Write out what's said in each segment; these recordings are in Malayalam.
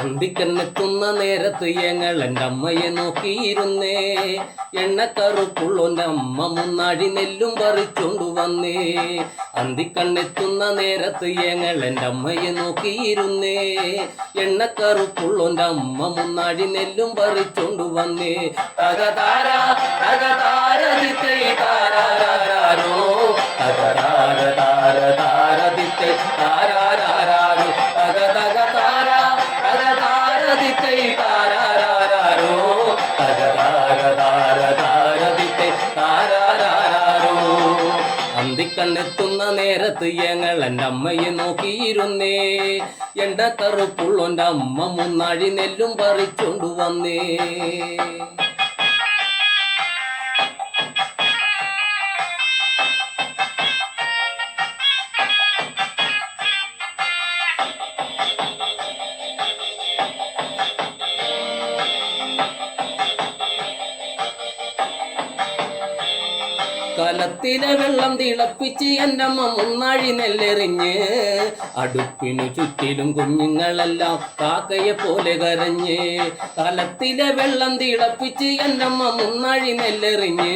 അന്തിക്കണ്ണെത്തുന്ന നേരത്ത് ഞങ്ങൾ എന്റെ അമ്മയെ നോക്കിയിരുന്നേ. എണ്ണക്കറുപ്പുള്ളൊന്റെ അമ്മ മുന്നാഴി നെല്ലും പറിച്ചോണ്ടു വന്നേ. അന്തിക്കണ്ണെത്തുന്ന നേരത്ത് ഞങ്ങൾ എന്റെ അമ്മയെ നോക്കിയിരുന്നേ. എണ്ണക്കറുപ്പുള്ളൊന്റെ അമ്മ മുന്നാഴി നെല്ലും പറിച്ചോണ്ടു വന്നേ. തകതാര തകതാര താരാരാരോ തകതാര താര താര ദിത്തേ അന്തിക്കണ്ണെത്തുന്ന നേരത്ത് ഞങ്ങൾ എന്റെ അമ്മയെ നോക്കിയിരുന്നേ. എന്റെ കറുപ്പുള്ളൊന്റെ അമ്മ മുന്നാഴി നെല്ലും പറിച്ചോണ്ടു വന്നേ. കലത്തിലെ വെള്ളം തിളപ്പിച്ച് എന്റെ അമ്മ മുന്നാഴി നെല്ലെറിഞ്ഞ് അടുപ്പിനു ചുറ്റിലും കുഞ്ഞുങ്ങളെല്ലാം കാക്കയെ പോലെ കരഞ്ഞ് കലത്തിലെ വെള്ളം തിളപ്പിച്ച് എന്റെ അമ്മ മുന്നാഴി നെല്ലെറിഞ്ഞ്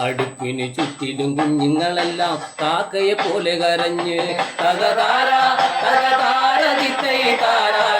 അടുപ്പിനു ചുറ്റിലും കുഞ്ഞുങ്ങളെല്ലാം കാക്കയെ പോലെ കരഞ്ഞ് തകതാര തകതാര ദിത്തൈ താരാരാരോ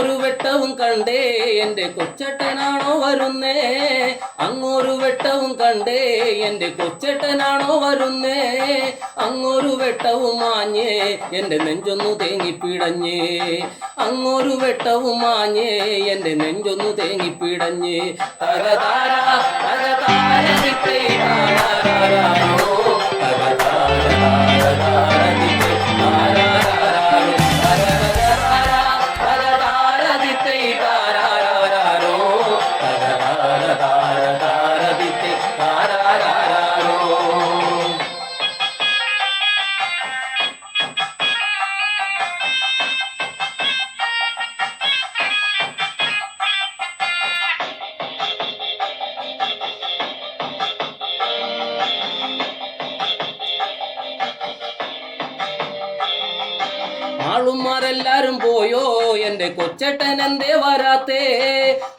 വെട്ടവും കണ്ടേ എന്റെ കൊച്ചട്ടനാണോ വരുന്നേ? അങ്ങോരു വെട്ടവും കണ്ടേ എന്റെ കൊച്ചട്ടനാണോ വരുന്നേ? അങ്ങോരു വെട്ടവും മാഞ്ഞേ എന്റെ നെഞ്ചൊന്നു തേങ്ങിപ്പിടഞ്ഞേ. അങ്ങോരു വെട്ടവും മാഞ്ഞേ എന്റെ നെഞ്ചൊന്നു തേങ്ങിപ്പിടഞ്ഞേ. തകതാര തകതാര ആളുമാരെല്ലാരും പോയോ? എന്റെ കൊച്ചേട്ടൻ എന്തേ വരാത്തേ?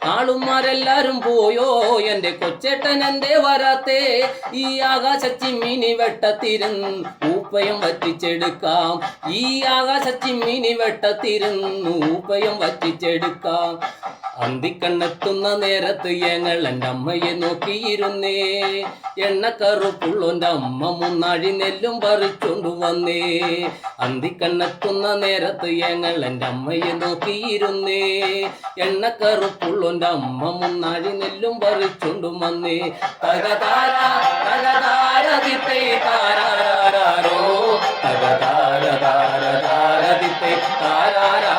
ആളുമാരെല്ലാരും പോയോ? എന്റെ കൊച്ചേട്ടൻ എന്തേ വരാത്തേ. ഈ ആകാശച്ചിമ്മിനി വെട്ടത്തിരുന്ന് ഊപ്പയം വറ്റിച്ചെടുക്കാം. ഈ ആകാശച്ചിമ്മിനി വെട്ടത്തിരുന്ന് ഊപ്പയം വറ്റിച്ചെടുക്കാം. അന്തിക്കണ്ണെത്തുന്ന നേരത്ത് ഞങ്ങൾ എന്റെ അമ്മയെ നോക്കിയിരുന്നേ. കറുപ്പുള്ള അമ്മ മുന്നാഴി നെല്ലും പറിച്ചോണ്ടു വന്നേ. അന്തിക്കണ്ണെത്തുന്ന നേരത്ത് ഞങ്ങൾ എന്റെ അമ്മയെ നോക്കിയിരുന്നേ. എണ്ണക്കറുപ്പുള്ളോന്റെ അമ്മ മുന്നാഴി നെല്ലും പറിച്ചുണ്ടും വന്നേ. തകതാര തകതാര തിത്തേ താരാരാരോ തകതാര താര താര തിത്തേ താരാരാരോ